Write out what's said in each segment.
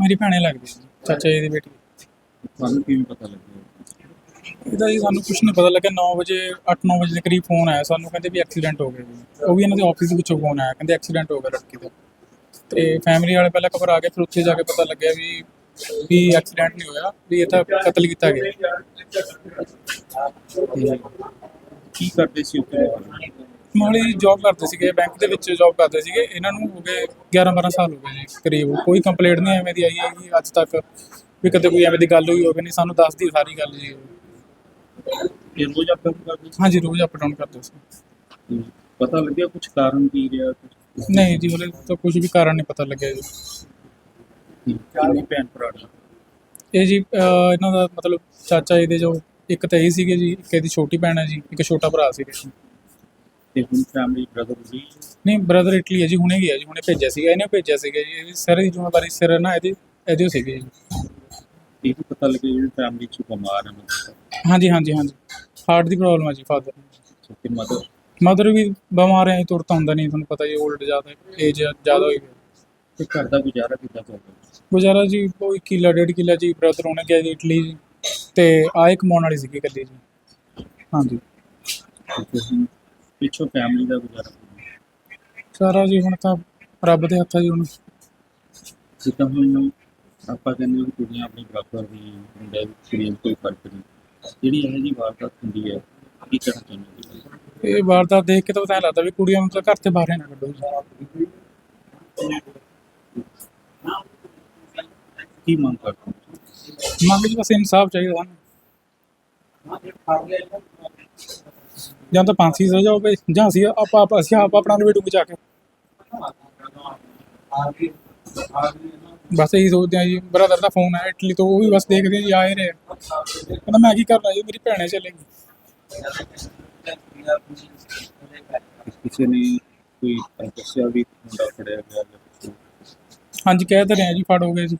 ਮੇਰੀ ਭੈਣੇ ਲੱਗਦੀ ਸੀ ਚਾਚਾ ਜੀ ਦੀ ਬੇਟੀ। ਤੁਹਾਨੂੰ ਕਿਵੇਂ ਪਤਾ ਲੱਗਿਆ? ਇਹਦਾ ਜੀ ਸਾਨੂੰ ਕੁਝ ਨਹੀਂ ਪਤਾ ਲੱਗਿਆ 9 ਵਜੇ 8-9 ਵਜੇ ਦੇ ਕਰੀਬ ਫੋਨ ਆਇਆ ਸਾਨੂੰ ਕਹਿੰਦੇ ਵੀ ਐਕਸੀਡੈਂਟ ਹੋ ਗਿਆ ਜੀ। ਉਹ ਵੀ ਇਹਨਾਂ ਦੇ ਆਫਿਸ ਵਿੱਚੋਂ ਫੋਨ ਆਇਆ ਕਹਿੰਦੇ ਐਕਸੀਡੈਂਟ ਹੋ ਗਿਆ ਲੜਕੀ ਦਾ। ਤੇ ਫੈਮਿਲੀ ਵਾਲੇ ਪਹਿਲਾਂ ਘਬਰਾ ਗਏ ਫਿਰ ਉੱਥੇ ਜਾ ਕੇ ਪਤਾ ਲੱਗਿਆ ਵੀ ਵੀ ਐਕਸੀਡੈਂਟ ਨਹੀਂ ਹੋਇਆ ਵੀ ਇਹ ਤਾਂ ਕਤਲ ਕੀਤਾ ਗਿਆ। ਤੇ ਕੀ ਕਰਦੇ ਸੀ ਉੱਥੇ? ਮੋਹਾਲੀ ਜੌਬ ਕਰਦੇ ਸੀਗੇ ਬੈਂਕ ਦੇ ਵਿੱਚ ਜੌਬ ਕਰਦੇ ਸੀਗੇ ਇਹਨਾਂ ਨੂੰ ਹੋ ਗਏ 11-12 ਸਾਲ ਹੋ ਗਏ ਜੀ ਕਰੀਬ। ਕੋਈ ਕੰਪਲੇਂਟ ਨਹੀਂ ਐਵੇਂ ਦੀ ਆਈ ਹੈਗੀ ਅੱਜ ਤੱਕ ਵੀ ਕਦੇ ਕੋਈ ਐਵੇਂ ਦੀ ਗੱਲ ਹੋਈ ਹੋਵੇ ਨਹੀਂ ਸਾਨੂੰ ਦੱਸਦੀ ਸਾਰੀ ਗੱਲ ਜੀ ਇਹ ਰੋਜ਼ ਆਪਾਂ ਕਰਦੇ ਹਾਂਜੀ ਰੋਜ਼ ਅਪ ਡਾਊਨ ਕਰਦੇ ਸੀ। ਪਤਾ ਲੱਗਿਆ ਕੁਝ ਕਾਰਨ ਕੀ ਰਿਹਾ? ਨਹੀਂ ਜੀ ਉਹਦੇ ਤਾਂ ਕੁਝ ਵੀ ਕਾਰਨ ਨਹੀਂ ਪਤਾ ਲੱਗਿਆ ਜੀ। ਕਿੰਨੇ ਭੈਣ ਭਰਾ ਨੇ? ਇਹ ਜੀ ਇਹਨਾਂ ਦਾ ਮਤਲਬ ਚਾਚਾ ਜੀ ਦੇ ਜੋ ਇੱਕ ਤਾਂ ਇਹ ਸੀਗੇ ਜੀ ਇੱਕ ਇਹਦੀ ਛੋਟੀ ਭੈਣ ਹੈ ਜੀ ਇੱਕ ਛੋਟਾ ਭਰਾ ਸੀਗਾ ਜੀ। ਤੇ ਹੁਣ ਫੈਮਿਲੀ ਬ੍ਰਦਰ ਵੀ ਨਹੀਂ ਬ੍ਰਦਰ ਇਟਲੀ ਹੈ ਜੀ ਹੁਣੇ ਗਿਆ ਜੀ ਹੁਣੇ ਭੇਜਿਆ ਸੀਗਾ ਇਹਨੇ ਭੇਜਿਆ ਸੀਗਾ ਜੀ ਇਹਦੀ ਸਾਰੀ ਜ਼ਿੰਮੇਵਾਰੀ ਸਿਰ ਨਾ ਇਹਦੀ ਇਹਦੇ ਸੀਗੀ ਜੀ। ਇਹ ਵੀ ਪਤਾ ਲੱਗਿਆ ਜਿਹੜੀ ਫੈਮਿਲੀ ਚ ਬਿਮਾਰ ਹਨ ਹਾਂਜੀ ਹਾਂਜੀ ਹਾਂਜੀ। ਹਾਰਟ ਦੀ ਪ੍ਰੋਬਲਮ ਹੈ ਜੀ ਫਾਦਰ ਤੇ ਮਦਰ ਮਦਰ ਵੀ ਬਿਮਾਰ ਹੈ ਤੁਰਤਾ ਹੁੰਦਾ ਨਹੀਂ ਤੁਹਾਨੂੰ ਪਤਾ ਹੀ 올ਡ ਜ਼ਿਆਦਾ ਏਜ ਜ਼ਿਆਦਾ ਹੋਈ ਹੈ। ਤੇ ਘਰ ਦਾ ਗੁਜ਼ਾਰਾ ਕਿੱਦਾਂ ਚੱਲਦਾ ਗੁਜ਼ਾਰਾ ਜੀ ਉਹ ਇੱਕ ਕਿੱਲਾ ਡੇਢ ਕਿੱਲਾ ਜੀ ਬ੍ਰਦਰ ਉਹਨੇ ਗਿਆ ਜੀ ਇਟਲੀ ਜੀ ਤੇ ਆਏ ਕਮਾਉਣ ਵਾਲੀ ਸੀਗੀ ਇਕੱਲੀ ਜੀ। ਹਾਂਜੀ। ਤੇ ਪਿੱਛੋਂ ਫੈਮਿਲੀ ਦਾ ਗੁਜ਼ਾਰਾ? ਸਾਰਾ ਜੀ ਹੁਣ ਤਾਂ ਰੱਬ ਦੇ ਹੱਥਾਂ ਜੀ ਹੁਣ। ਜਿੱਦਾਂ ਹੁਣ ਆਪਾਂ ਕਹਿੰਦੇ ਹਾਂ ਕਿ ਕੁੜੀਆਂ ਆਪਣੀ ਬਰਾਬਰ ਦੀ ਮੁੰਡੇ ਕੁੜੀਆਂ ਕੋਈ ਫ਼ਰਕ ਨਹੀਂ। ਜਿਹੜੀ ਇਹ ਜੀ ਵਾਰਦਾਤ ਹੁੰਦੀ ਹੈ ਕੀ ਕਹਿਣਾ ਚਾਹੁੰਦੇ ਹੋ ਇਹ ਵਾਰਦਾਤ ਦੇਖ ਕੇ ਤਾਂ ਪਤਾ ਲੱਗਦਾ ਵੀ ਕੁੜੀਆਂ ਨੂੰ ਤਾਂ ਘਰ ਤੇ ਬਾਹਰ ਨਾ ਕੱਢੋ ਜੀ। ਕੀ ਮੰਗ ਕਰਦੇ ਮੰਗ ਜੀ ਬਸ ਇਨਸਾਫ ਚਾਹੀਦਾ ਸਾਨੂੰ। ਜਾਂ ਤਾਂ ਫਾਂਸੀ ਸਜ਼ਾ ਹੋਵੇ ਜਾਂ ਅਸੀਂ ਆਪ ਆਪ ਅਸੀਂ ਆਪ ਆਪਣਾ ਨਵੇੜੂ ਬਚਾ ਕੇ ਬਸ ਇਹੀ ਸੋਚਦੇ ਆ ਜੀ ਬ੍ਰਦਰ ਦਾ ਫੋਨ ਆਇਆ ਇਟਲੀ ਤੋਂ ਉਹ ਵੀ ਬਸ ਦੇਖਦੇ ਆ ਜੀ ਆਏ ਰਹੇ ਆ। ਕਹਿੰਦਾ ਮੈਂ ਕੀ ਕਰਨਾ ਜੀ ਮੇਰੀ ਭੈਣੇ ਚਲੇਗੀ ਕਿਸੇ ਨੇ ਕੋਈ ਦੱਸਿਆ ਵੀ ਮੁੰਡਾ ਫੜਿਆ ਗਿਆ ਜਾਂ ਕੁਛ? ਹਾਂਜੀ ਕਹਿ ਤਾਂ ਰਹੇ ਆ ਜੀ ਫੜ ਹੋ ਗਏ ਜੀ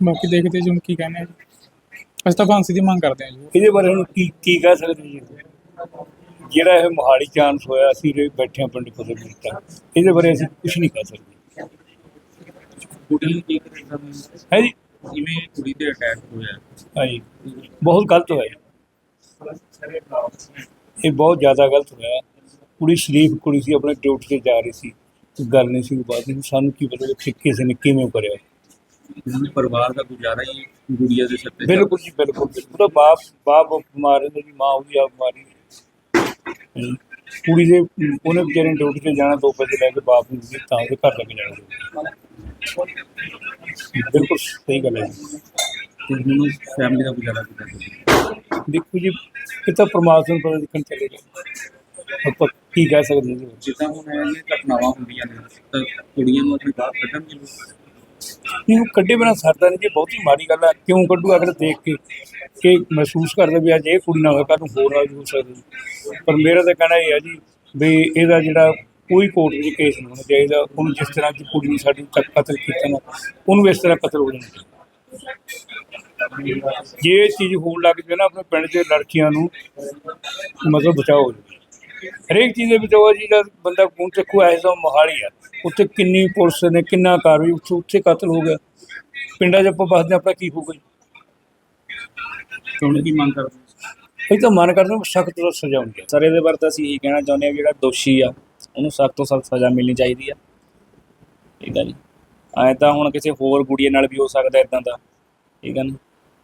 ਬਾਕੀ ਦੇਖਦੇ ਜੀ ਹੁਣ ਕੀ ਕਹਿੰਦੇ ਆ ਜੀ ਅਸੀਂ ਤਾਂ ਫਾਂਸੀ ਦੀ ਮੰਗ ਕਰਦੇ ਆ ਜੀ। ਇਹਦੇ ਬਾਰੇ ਹੁਣ ਕੀ ਕੀ ਕਹਿ ਸਕਦੇ ਜੀ? ਜਿਹੜਾ ਇਹ ਮੋਹਾਲੀ ਚਾਂਸ ਹੋਇਆ ਅਸੀਂ ਰੇ ਬੈਠੇ ਹਾਂ ਪਿੰਡ ਕੋਲ ਮਿਲਤਾ ਇਹਦੇ ਬਾਰੇ ਅਸੀਂ ਕੁਝ ਨਹੀਂ ਕਹਿ ਸਕਦੇ। ਕੁੜੀ ਨੂੰ ਕੀ ਕਰੇਗਾ ਹੈ? ਜੀ? ਜਿਵੇਂ ਕੁੜੀ ਤੇ ਅਟੈਕ ਹੋਇਆ? ਹਾਂਜੀ ਬਹੁਤ ਗਲਤ ਹੋਇਆ ਇਹ ਬਹੁਤ ਜ਼ਿਆਦਾ ਗਲਤ ਹੋਇਆ। ਕੁੜੀ ਸ਼ਰੀਫ ਕੁੜੀ ਸੀ ਆਪਣੇ ਡਿਊਟੀ ਤੇ ਜਾ ਰਹੀ ਸੀ। ਗੱਲ ਨਹੀਂ ਸੀ ਬਾਤ ਨਹੀਂ। ਸਾਨੂੰ ਕੀ ਪਤਾ ਕਿ ਕਿਸੇ ਨੇ ਕਿਵੇਂ ਕਰਿਆ। ਹੁਣ ਪਰਿਵਾਰ ਦਾ ਗੁਜ਼ਾਰਾ ਹੀ ਗੁੜੀਆ ਦੇ ਸਿਰ ਤੇ ਬਿਲਕੁਲ ਜੀ ਬਿਲਕੁਲ ਉਹਦਾ ਬਾਪ ਬਾਪ ਬਿਮਾਰ ਰਹਿੰਦਾ ਜੀ ਮਾਂ ਉਹਦੀ ਆਪ ਬਿਮਾਰੀ ਹਮ, ਕੁੜੀ ਦੇ ਉਹਨੇ ਵਿਚਾਰੇ ਨੇ ਡਿਊਟੀ ਤੇ ਜਾਣਾ ਦੋ ਪੈਸੇ ਲੈ ਕੇ ਬਾਪ ਨੂੰ ਦਿੱਤੇ ਤਾਂ ਉਹਦੇ ਘਰ ਲੱਗ ਜਾਣਾ ਬਿਲਕੁਲ ਸਹੀ ਗੱਲ ਹੈ ਜੀ। ਤੇ ਹੁਣ ਫੈਮਿਲੀ ਦਾ ਗੁਜ਼ਾਰਾ ਕਿੱਦਾਂ ਕਰੇਗਾ ਦੇਖੋ ਜੀ ਇਹ ਤਾਂ ਪਰਮਾਤਮਾ ਨੂੰ ਪਤਾ ਲਿਖਣ ਚੱਲੇਗਾ ਆਪਾਂ ਕੀ ਕਹਿ ਸਕਦੇ ਹਾਂ ਜੀ ਜਿੱਦਾਂ ਹੁਣ ਇਹ ਜਿਹੀਆਂ ਘਟਨਾਵਾਂ ਹੁੰਦੀਆਂ ਨੇ ਤਾਂ ਕੁੜੀਆਂ ਨੂੰ ਆਪਣੀ ਬਾਹਰ ਕੱਢਣਗੇ ਲੋਕ। ਇਹਨੂੰ ਕੱਢੇ ਬਿਨਾ ਸਰਦਾ ਨਹੀਂ ਜੀ ਬਹੁਤੀ ਮਾੜੀ ਗੱਲ ਹੈ ਕਿਉਂ ਕੱਢੂ? ਅਗਰ ਦੇਖ ਕੇ, ਕਿ ਮਹਿਸੂਸ ਕਰਦਾ ਵੀ ਅੱਜ ਇਹ ਕੁੜੀ ਨਾ ਹੋਇਆ ਕੱਲ ਹੋਰ ਆ ਹੋ ਸਕਦਾ। ਪਰ ਮੇਰਾ ਤਾਂ ਕਹਿਣਾ ਇਹ ਹੈ ਜੀ ਵੀ ਇਹਦਾ ਜਿਹੜਾ ਕੋਈ ਕੋਰਟ ਵਿੱਚ ਕੇਸ ਨਹੀਂ ਹੋਣਾ ਚਾਹੀਦਾ। ਉਹਨੂੰ ਜਿਸ ਤਰ੍ਹਾਂ ਕਿ ਕੁੜੀ ਨੂੰ ਸਾਡੀ ਕਤਲ ਕੀਤਾ ਨਾ, ਉਹਨੂੰ ਇਸ ਤਰ੍ਹਾਂ ਕਤਲ ਹੋ ਜਾਣਾ ਚਾਹੀਦਾ। ਜੇ ਇਹ ਚੀਜ਼ ਹੋਣ ਲੱਗ ਜਾਵੇ ਨਾ, ਆਪਣੇ ਪਿੰਡ ਦੇ ਲੜਕੀਆਂ ਨੂੰ ਮਤਲਬ ਬਚਾਓ। ਹਰੇਕ ਚੀਜ਼ ਦੇ ਬਚਾਓ ਜੀ ਦਾ ਬੰਦਾ ਖੂਨ ਚੱਕੂ ਐਸਾ ਮੋਹਾਲੀ ਆ। ਉੱਥੇ ਕਿੰਨੀ ਪੁਲਿਸ ਨੇ ਕਿੰਨਾ ਕਾਰਵਾਈ ਉੱਥੇ ਉੱਥੇ ਕਤਲ ਹੋ ਗਿਆ। ਪਿੰਡਾਂ 'ਚ ਆਪਾਂ ਬਸਦੇ ਹਾਂ, ਆਪਣਾ ਕੀ ਹੋਊਗਾ ਜੀ ਹੁਣ ਕੀ ਮੰਗ ਕਰਦੇ ਹੋ? ਇਹ ਤਾਂ ਮਨ ਕਰਦਾ ਸਖਤ ਤੋਂ ਸਜ਼ਾ ਹੋਣੀ ਸਰ ਇਹਦੇ ਬਾਰੇ ਤਾਂ ਅਸੀਂ ਇਹੀ ਕਹਿਣਾ ਚਾਹੁੰਦੇ ਹਾਂ ਵੀ ਜਿਹੜਾ ਦੋਸ਼ੀ ਆ ਉਹਨੂੰ ਸਖਤ ਤੋਂ ਸਖਤ ਸਜ਼ਾ ਮਿਲਣੀ ਚਾਹੀਦੀ ਆ। ਠੀਕ ਆ ਜੀ। ਐ ਤਾਂ ਹੁਣ ਕਿਸੇ ਹੋਰ ਕੁੜੀਏ ਨਾਲ ਵੀ ਹੋ ਸਕਦਾ ਇਦਾਂ ਦਾ। ਠੀਕ ਆ ਨਾ।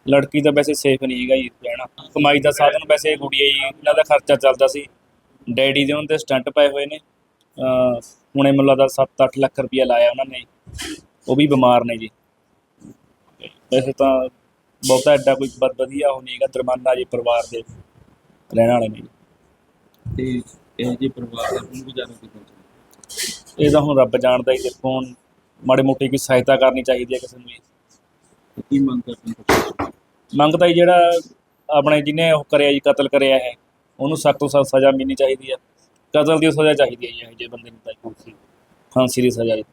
ਲੜਕੀ ਤਾਂ ਵੈਸੇ ਸੇਫ ਨਹੀਂ ਹੈਗਾ ਜੀ ਰਹਿਣਾ। ਕਮਾਈ ਦਾ ਸਾਧਨ ਵੈਸੇ ਕੁੜੀਏ ਹੀ ਇਹਨਾਂ ਦਾ ਖਰਚਾ ਚੱਲਦਾ ਸੀ। ਡੈਡੀ ਦੇ ਉਹਨਾਂ ਤੇ ਸਟੰਟ ਪਏ ਹੋਏ ਨੇ। ਹੁਣੇ ਮੈਨੂੰ ਲੱਗਦਾ 7-8 ਲੱਖ ਰੁਪਇਆ ਲਾਇਆ ਉਹਨਾਂ ਨੇ। ਉਹ ਵੀ ਬਿਮਾਰ ਨੇ ਜੀ। ਵੈਸੇ ਤਾਂ ਬਹੁਤਾ ਐਡਾ ਕੋਈ ਵ- ਵਧੀਆ ਉਹ ਨਹੀਂ ਹੈਗਾ ਦਰਮਾਨਾ ਜੀ ਪਰਿਵਾਰ ਦੇ ਰਹਿਣ ਵਾਲੇ ਨੇ ਤੇ ਇਹ ਜੇ ਪਰਿਵਾਰ ਦਾ ਹੁਣ ਗੁਜ਼ਾਰਾ ਕਿੱਦਾਂ ਚੱਲੇਗਾ ਇਹ ਤਾਂ ਹੁਣ ਰੱਬ ਜਾਣਦਾ ਹੀ ਦੇਖੋ ਹੁਣ ਮਾੜੀ ਮੋਟੀ ਕੋਈ ਸਹਾਇਤਾ ਕਰਨੀ ਚਾਹੀਦੀ ਹੈ ਕਿਸੇ ਨੂੰ ਕੀ ਮੰਗ ਕਰਦੇ ਹੋ ਮੰਗਦਾ ਹੀ ਜਿਹੜਾ ਆਪਣੇ ਜਿਹਨੇ ਉਹ ਕਰਿਆ ਜੀ ਕਤਲ ਕਰਿਆ ਹੈ ਉਹਨੂੰ ਸਖਤ ਤੋਂ ਸਖਤ ਸਜ਼ਾ ਮਿਲਣੀ ਚਾਹੀਦੀ ਹੈ ਕਤਲ ਦੀ ਸਜ਼ਾ ਚਾਹੀਦੀ ਹੈ ਜੀ ਇਹੋ ਜਿਹੇ ਬੰਦੇ ਨੂੰ ਤਾਂ ਜੀ। ਫਾਂਸੀ ਦੀ ਸਜ਼ਾ ਜੀ